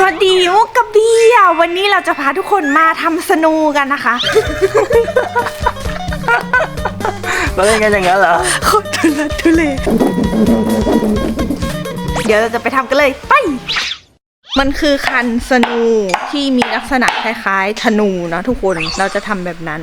สวัสดีมุกกับเบียร์วันนี้เราจะพาทุกคนมาทำสนูกันนะคะเราเล่นกันอย่างนั้นเหรอโคตรทุลักทุเลเดี๋ยวเราจะไปทำกันเลยไป มันคือคันสนูที่มีลักษณะคล้ายๆธนูนะทุกคนเราจะทำแบบนั้น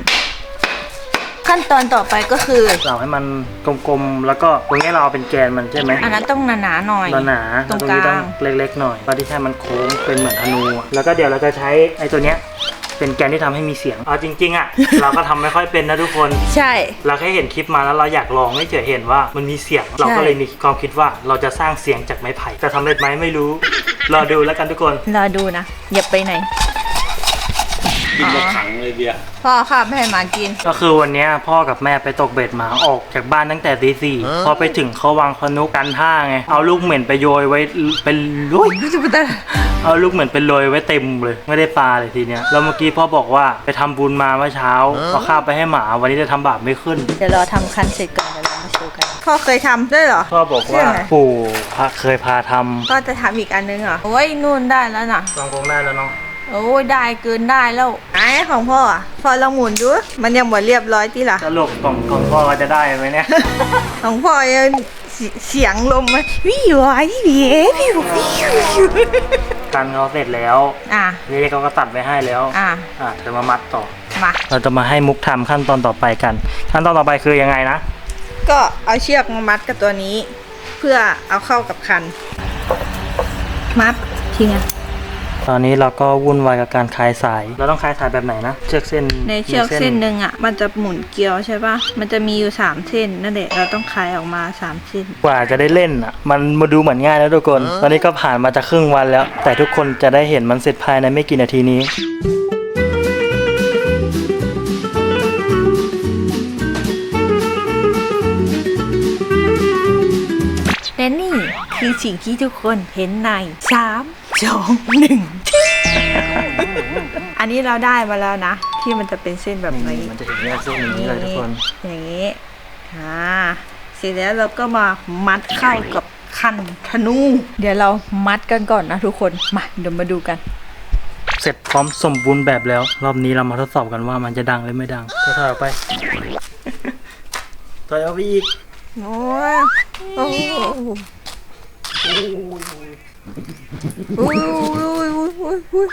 ขั้นตอนต่อไปก็คือเราให้มันกลมๆ แล้วก็ตรงนี้เราเอาเป็นแกนมันใช่ไหมอันนั้นต้องหนาๆหน่อยหนาๆตรงตรงกนี้ลาต้องงเล็กๆหน่อยเพื่อที่ให้มันโค้งเป็นเหมือนธนูอะแล้วก็เดี๋ยวเราจะใช้ไอ้ตัวเนี้ยเป็นแกนที่ทำให้มีเสียง เอาจริงๆอะ เราก็ทำไม่ค่อยเป็นนะทุกคน ใช่ เราแค่เห็นคลิปมาแล้วเราอยากลองไม่เฉยเห็นว่ามันมีเสียง เราก็เลยมีความคิดว่าเราจะสร้างเสียงจากไม้ไผ่ จะทำได้ไหมไม่รู้ รอดูแล้วกันทุกคน รอดูนะ อย่าไปไหน กินมาขังเลยเบียร์พ่อค่ะไม่ให้หมากิน ก็คือวันเนี้ยพ่อกับแม่ไปตกเบ็ดมาออกจากบ้านตั้งแต่ตีสี่พอไปถึงเขาวางพนุกกันท่าไง เอาลูกเหม็นไปโยยไว้เป็นลุยเอาลูกเหม็นไปโรยไว้เต็มเลย ไม่ได้ปลาเลยทีเนี้ยแล้วเมื่อกี้พ่อบอกว่าไปทำบุญมาเมื่อเช้าเอาข้าวไปให้หมาวันนี้จะทำบาปไม่ขึ้น เดี๋ยวรอทำคันเสร็จก่อนเดี๋ยวเรามาโชว์กันพ่อเคยทำด้วยเหรอพ่อบอกว่าใช่ไหมปู่พาเคยพาทำก็จะทำอีกอันนึงเหรอโอ้ยนู่นได้แล้วน่ะลองคงได้แล้วเนาะโอ้ยได้เกินได้แล้วไอ้ ของพ่ออะพ่อลองหมุนดู มันยังหมดเรียบร้อยที่ล่ะสรุปของของพ่อจะได้ไหมเนี่ย ของพ่อยังเสีเสียงลมมันวิวไอ้เบียวิววิววิวกันเขาเสร็จแล้วอะ นี่เขาก็ตัดไว้ให้แล้วอะ อะเธอมามัดต่อ มา เราจะมาให้มุกทำขั้นตอนต่อไปกัน ขั้นตอนต่อไปคือยังไงนะ ก็เอาเชือกมามัดกับตัวนี้ เพื่อเอาเข้ากับคัน มัดทีไง ตอนนี้เราก็วุ่นวายกับการคลายสาย เราต้องคลายสายแบบไหนนะ เชือกเส้นในเชือกเส้นหนึ่งอะ มันจะหมุนเกลียวใช่ปะมันจะมีอยู่สามเส้นนั่นแหละ เราต้องคลายออกมาสามเส้น กว่าจะได้เล่นอะ มันมาดูเหมือนง่ายแล้วทุกคน ตอนนี้ก็ผ่านมาจะครึ่งวันแล้ว แต่ทุกคนจะได้เห็นมันเสร็จภายในไม่กี่นาทีนี้ สิ่งที่ทุกคนเห็นในสามสองหนึ่งอันนี้เราได้มาแล้วนะ ที่มันจะเป็นเส้นแบบนี้มันจะเห็นแยกเส้นอย่างนี้เลยทุกคนอย่างนี้อ่าเสร็จแล้วเราก็มามัดเข้ากับคันธนู เดี๋ยวเรามัดกันก่อนนะทุกคน มาเดี๋ยวมาดูกัน เสร็จพร้อมสมบูรณ์แบบแล้ว รอบนี้เรามาทดสอบกันว่ามันจะดังหรือไม่ดังถอยออกไปถอยออกไปอีก โอ้ย อ้ยโอ้ยโอ้ยโอ้ยโอ้ยอุ้ย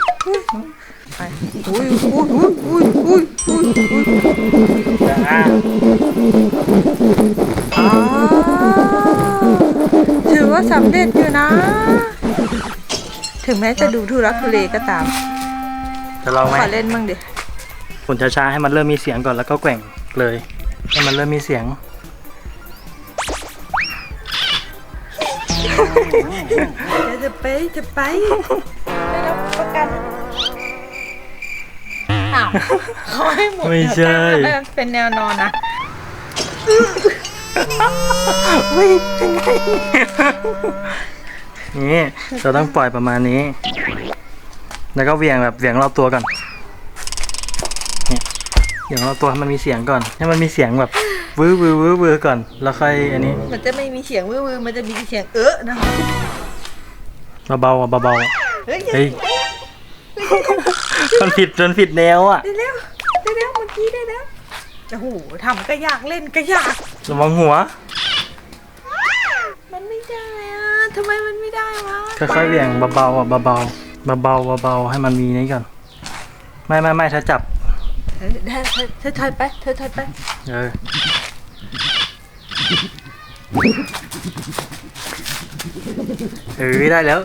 ไปโอ้ยโอ้ยโอ้ยโอ้ยโอ้ยโอ้ยโอ้ยอ่าอ่าถือว่าสำเร็จอยู่นะ ถึงแม้จะดูทุรักทุเลก็ตาม จะลองไหมขอเล่นบ้างดิผลช้าๆให้มันเริ่มมีเสียงก่อนแล้วก็แกว่งเลย ให้มันเริ่มมีเสียง จะไปจะไปได้รับประกันอ้าวเขาให้หมดไม่ใช่แนวตั้งเป็นแนวนอนนะไม่เป็นไงนี่เราต้องปล่อยประมาณนี้ แล้วก็เหวี่ยงแบบเหวี่ยงรอบตัวก่อนเนี่ยเหวี่ยงรอบตัวให้มันมีเสียงก่อน ให้มันมีเสียงแบบ วื้อวื้อวื้อวื้อก่อน แล้วค่อยอันนี้มันจะไม่มีเสียงวื้อๆมันจะมีเสียงเอะนะคะเบาๆอะเบาๆอะเฮ้ยเฮ้ยมันผิดมันผิดแนวอะได้แล้วได้แล้วเมื่อกี้ได้แล้วโอ้โหทำก็ยากเล่นก็ยากระวังหัว มันไม่ได้อะทำไมมันไม่ได้วะค่อยๆเหวี่ยงเบาๆอะเบาๆเบาๆเบาๆให้มันมีนี้ก่อน ไม่ไม่ไม่ถ้าจับเฮ้ยได้เธอเธอถอยไปเธอถอยไป เออ เออได้แล้ว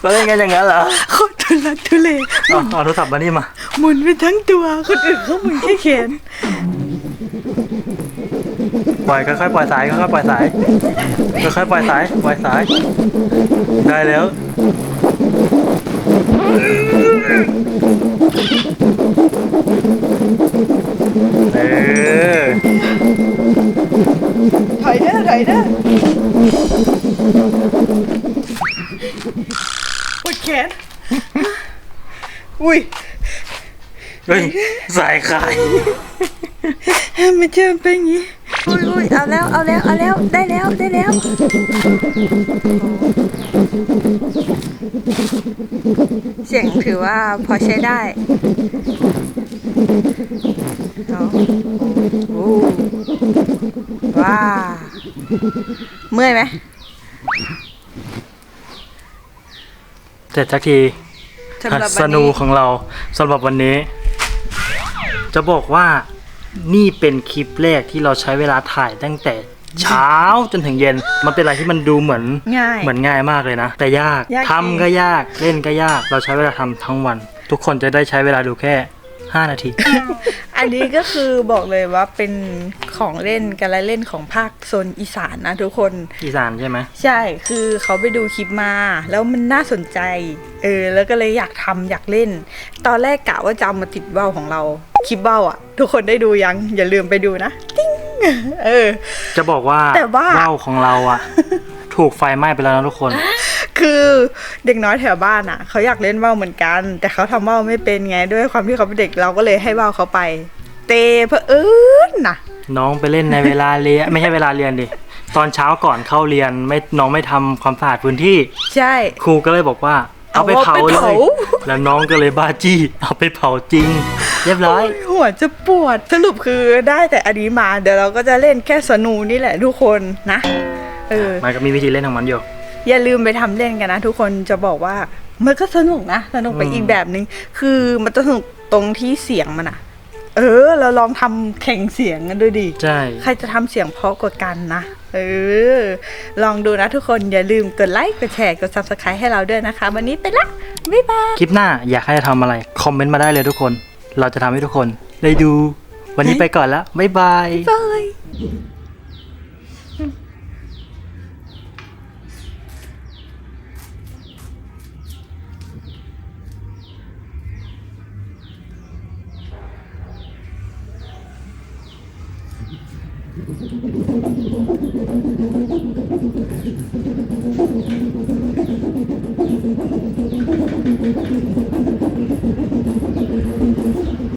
เราเล่นกันอย่างนั้นเหรอโคตรทุลักทุเลเอาเอาโทรศัพท์มานี่มา หมุนไปทั้งตัวคนอื่นเขาหมุนแค่แขนปล่อยค่อยๆปล่อยสายค่อยๆปล่อยสายค่อยๆปล่อยสายปล่อยสาย ได้แล้ว เออถอยเด้อถอยเด้อปวดแขน อุ้ยเฮ้ยสายขายไม่เจอเป็นอย่างนี้ อุ้ยอุ้ยเอาแล้ว เอาแล้ว เอาแล้ว ได้แล้ว ได้แล้ว เสียงถือว่าพอใช้ได้เอาโอ้ ว้าเมื่อยไหมเสร็จสักทีสำหรับสวันนูนี้ของเราสำหรับวันนี้ จะบอกว่านี่เป็นคลิปแรกที่เราใช้เวลาถ่ายตั้งแต่เช้าจนถึงเย็น มันเป็นอะไรที่มันดูเหมือน ง่าย เหมือนง่ายมากเลยนะ แต่ยากยากทำก็ยากเล่นก็ยาก เราใช้เวลาทำทั้งวัน ทุกคนจะได้ใช้เวลาดูแค่ 5นาที อันนี้ก็คือบอกเลยว่าเป็นของเล่นการละเล่นของภาคโซนอีสานนะทุกคน อีสานใช่ไหม ใช่ คือเขาไปดูคลิปมา แล้วมันน่าสนใจ เออ แล้วก็เลยอยากทำอยากเล่น ตอนแรกกะว่าจะเอามาติดเบ้าของเรา คลิปเบ้าอะ ทุกคนได้ดูยัง อย่าลืมไปดูนะติ้งเออ จะบอกว่าแต่ว่าว่าวของเราอะถูกไฟไหม้ไปแล้วนะทุกคน คือเด็กน้อยแถวบ้านอะเขาอยากเล่นเบ้าเหมือนกัน แต่เขาทำเบ้าไม่เป็นไงด้วยความที่เขาเป็นเด็กเราก็เลยให้เบ้าเขาไป เตเพอเอิญน่ะน้องไปเล่นในเวลาเรียนไม่ใช่เวลาเรียนดิตอนเช้าก่อนเข้าเรียนไม่น้องไม่ทำความสะอาดพื้นที่ ใช่ ครูก็เลยบอกว่า เอาไปเอาเผาไปเลเผายแล้วน้องก็เลยบ้าจี้เอาไปเผาจริง เรียบร้อย หัวจะปวดสรุปคือได้แต่อันนี้มาเดี๋ยวเราก็จะเล่นแค่สนูนี่แหละทุกคนนะเออมันก็มีวิธีเล่นของมันอยู่ อย่าลืมไปทำเล่นกันนะ ทุกคนจะบอกว่ามันก็สนุกนะสนุกไปอืมอีกแบบนึง คือมันจะสนุกตรงที่เสียงมันอะเออ เราลองทำแข่งเสียงกันดูดิใช่ใครจะทำเสียงเพราะกว่ากันนะเออ ลองดูนะทุกคนอย่าลืมกดไลค์กดแชร์กด subscribe ให้เราด้วยนะคะ วันนี้ไปละบ๊ายบายคลิปหน้าอยากให้ทำอะไร คอมเมนต์มาได้เลยทุกคน เราจะทำให้ทุกคนได้ดู วันนี้ไปก่อนแล้วบ๊ายบายบาย どこかで。